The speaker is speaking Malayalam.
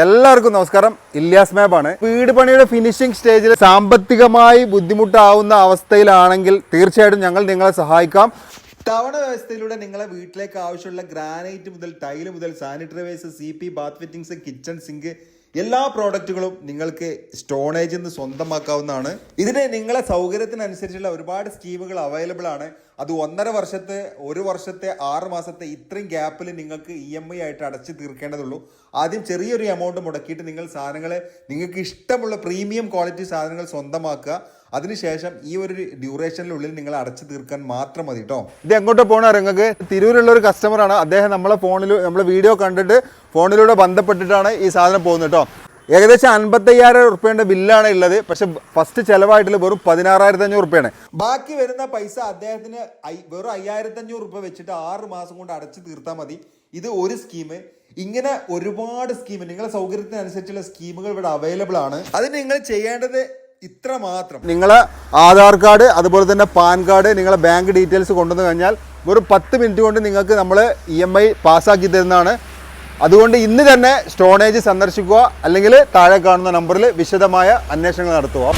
എല്ലാവർക്കും നമസ്കാരം. ഇല്യാസ് മാബാണ്. വീട് പണിയുടെ ഫിനിഷിംഗ് സ്റ്റേജിൽ സാമ്പത്തികമായി ബുദ്ധിമുട്ടാവുന്ന അവസ്ഥയിലാണെങ്കിൽ തീർച്ചയായിട്ടും ഞങ്ങൾ നിങ്ങളെ സഹായിക്കാം. തവണ വ്യവസ്ഥയിലൂടെ നിങ്ങളെ വീട്ടിലേക്ക് ആവശ്യമുള്ള ഗ്രാനൈറ്റ് മുതൽ ടൈൽ മുതൽ sanitary wares C P bath fittings kitchen sink എല്ലാ പ്രോഡക്റ്റുകളും നിങ്ങൾക്ക് സ്റ്റോണേജിൽ നിന്ന് സ്വന്തമാക്കാവുന്നതാണ്. ഇതിന് നിങ്ങളെ സൗകര്യത്തിനനുസരിച്ചുള്ള ഒരുപാട് സ്കീമുകൾ അവൈലബിൾ ആണ്. അത് ഒന്നര വർഷത്തെ ഒരു വർഷത്തെ ആറ് മാസത്തെ ഇത്രയും ഗ്യാപ്പിൽ നിങ്ങൾക്ക് ഇ എം ഐ ആയിട്ട് അടച്ചു തീർക്കേണ്ടതുള്ളൂ. ആദ്യം ചെറിയൊരു എമൗണ്ട് മുടക്കിയിട്ട് നിങ്ങൾ സാധനങ്ങൾ നിങ്ങൾക്ക് ഇഷ്ടമുള്ള പ്രീമിയം ക്വാളിറ്റി സാധനങ്ങൾ സ്വന്തമാക്കുക. അതിനുശേഷം ഈ ഒരു ഡ്യൂറേഷനിലുള്ളിൽ നിങ്ങൾ അടച്ചു തീർക്കാൻ മാത്രം മതി കേട്ടോ ഇത് എങ്ങോട്ട് പോകണ നിങ്ങൾക്ക്? തിരൂരുള്ള ഒരു കസ്റ്റമറാണ് അദ്ദേഹം നമ്മളെ ഫോണിൽ നമ്മളെ വീഡിയോ കണ്ടിട്ട് ഫോണിലൂടെ ബന്ധപ്പെട്ടിട്ടാണ് ഈ സാധനം പോകുന്നത് കേട്ടോ ഏകദേശം അൻപത്തയ്യായിരം റുപ്യേന്റെ ബില്ലാണ് ഉള്ളത് പക്ഷെ ഫസ്റ്റ് ചിലവായിട്ടുള്ള വെറും പതിനാറായിരത്തി അഞ്ഞൂറ് റുപ്യാണ് ബാക്കി വരുന്ന പൈസ അദ്ദേഹത്തിന് വെറും അയ്യായിരത്തി അഞ്ഞൂറ് റുപ്യ വെച്ചിട്ട് ആറ് മാസം കൊണ്ട് അടച്ചു തീർത്താൽ മതി. ഇത് ഒരു സ്കീം ഇങ്ങനെ ഒരുപാട് സ്കീം നിങ്ങളെ സൗകര്യത്തിനനുസരിച്ചുള്ള സ്കീമുകൾ ഇവിടെ അവൈലബിൾ ആണ്. അതിന് നിങ്ങൾ ചെയ്യേണ്ടത് ഇത്ര മാത്രം നിങ്ങളെ ആധാർ കാർഡ് അതുപോലെ തന്നെ പാൻ കാർഡ് നിങ്ങളെ ബാങ്ക് ഡീറ്റെയിൽസ് കൊണ്ടുവന്ന് കഴിഞ്ഞാൽ വെറും പത്ത് മിനിറ്റ് കൊണ്ട് നിങ്ങൾക്ക് നമ്മൾ ഇ എം ഐ പാസ്സാക്കി തരുന്നതാണ്. അതുകൊണ്ട് ഇന്ന് തന്നെ സ്റ്റോണേജ് സന്ദർശിക്കുക അല്ലെങ്കിൽ താഴെ കാണുന്ന നമ്പറിൽ വിശദമായ അന്വേഷണങ്ങൾ നടത്തുക.